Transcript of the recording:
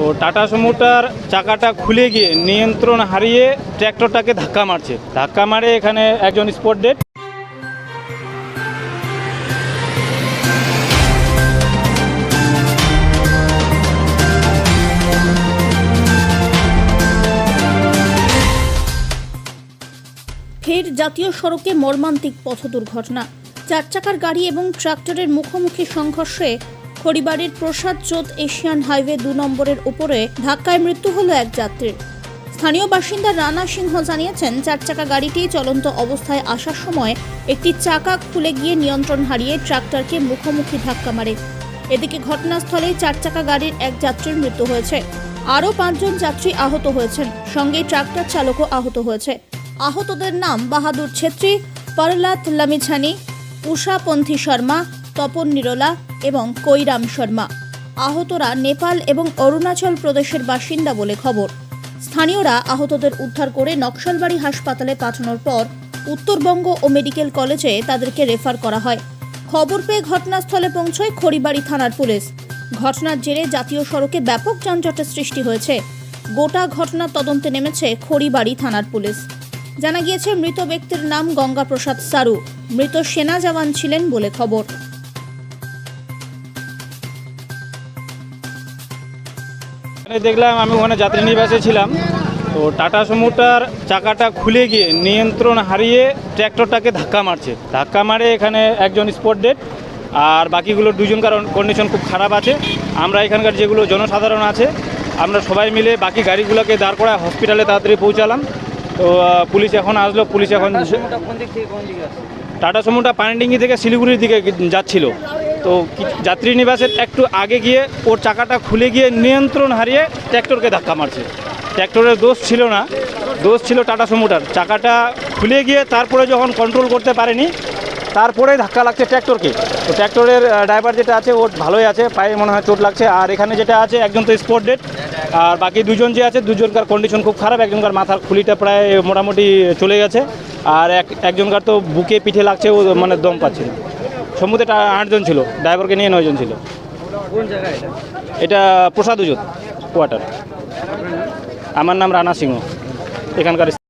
তো টাটা সুমোটার চাকাটা খুলে গিয়ে নিয়ন্ত্রণ হারিয়ে ট্র্যাক্টরটাকে ধাক্কা মারছে। ধাক্কা মারে এখানে একজন স্পট ডেট। ফের জাতীয় সড়কে মর্মান্তিক পথ দুর্ঘটনা চার চাকার গাড়ি এবং ট্রাক্টরের মুখোমুখি সংঘর্ষে খড়িবাড়ির প্রসাদ চোদ এশিয়ান হাইওয়ে দু নম্বরের উপরে ধাক্কায় মৃত্যু হলো এক যাত্রীর। স্থানীয় বাসিন্দা রানা সিংহ জানিয়েছেন চার চাকা গাড়িটি চলন্ত অবস্থায় আসার সময় একটি চাকা খুলে গিয়ে নিয়ন্ত্রণ হারিয়ে ট্রাক্টরকে মুখোমুখি ধাক্কা মারে। এদিকে ঘটনাস্থলেই চার চাকা গাড়ির এক যাত্রীর মৃত্যু হয়েছে। আরও পাঁচজন যাত্রী আহত হয়েছেন, সঙ্গে ট্রাক্টর চালকও আহত হয়েছে। আহতদের নাম বাহাদুর ছেত্রী, পরলাত লামিছানি, উষাপন্থী শর্মা তপন নিরোলা এবং কৈরাম শর্মা। আহতরা নেপাল এবং অরুণাচল প্রদেশের বাসিন্দা বলে খবর। স্থানীয়রা আহতদের উদ্ধার করে নকশালবাড়ি হাসপাতালে পাঠানোর পর উত্তরবঙ্গ ও মেডিকেল কলেজে তাদেরকে রেফার করা হয়। খবর পেয়ে ঘটনাস্থলে পৌঁছয় খড়িবাড়ি থানার পুলিশ। ঘটনার জেরে জাতীয় সড়কে ব্যাপক যানজটের সৃষ্টি হয়েছে। গোটা ঘটনা তদন্তে নেমেছে খড়িবাড়ি থানার পুলিশ। জানা গিয়েছে, মৃত ব্যক্তির নাম গঙ্গাপ্রসাদ সারু। মৃত সেনা জওয়ান ছিলেন বলে খবর। এখানে দেখলাম আমি ওখানে যাত্রী নিবাসে ছিলাম। তো টাটা সুমোটার চাকাটা খুলে গিয়ে নিয়ন্ত্রণ হারিয়ে ট্র্যাক্টরটাকে ধাক্কা মারছে। ধাক্কা মারে এখানে একজন স্পট ডেড আর বাকিগুলোর দুজনকার কন্ডিশন খুব খারাপ আছে। আমরা এখানকার যেগুলো জনসাধারণ আছে আমরা সবাই মিলে বাকি গাড়িগুলোকে দাঁড় করায় হসপিটালে তাড়াতাড়ি পৌঁছালাম। তো পুলিশ এখন আসলো পুলিশ এখন টাটা সুমোটা পানিডিঙ্গি থেকে শিলিগুড়ির দিকে যাচ্ছিল। তো যাত্রী নিবাসের একটু আগে গিয়ে ওর চাকাটা খুলে গিয়ে নিয়ন্ত্রণ হারিয়ে ট্র্যাক্টরকে ধাক্কা মারছে। ট্র্যাক্টরের দোষ ছিল না। দোষ ছিল টাটা সুমোটার। চাকাটা খুলে গিয়ে তারপরে যখন কন্ট্রোল করতে পারেনি, তারপরে ধাক্কা লাগছে ট্র্যাক্টরকে। তো ট্র্যাক্টরের ড্রাইভার যেটা আছে ওর ভালোই আছে, পায়ে মনে হয় চোট লাগছে। আর এখানে যেটা আছে একজন তো স্পট ডেট আর বাকি দুজন যে আছে, দুজনকার কন্ডিশন খুব খারাপ, একজনকার মাথার খুলিটা প্রায় মোটামুটি চলে গেছে। আর এক, একজনকার তো বুকে পিঠে লাগছে, ও মানে দম পাচ্ছে না। সমুদ্রে আটজন ছিল ড্রাইভারকে নিয়ে নয়জন ছিল। কোন জায়গায় এটা? এটা প্রসাদ উজুত কোয়ার্টার আমার নাম রানা সিংহ। এখানকার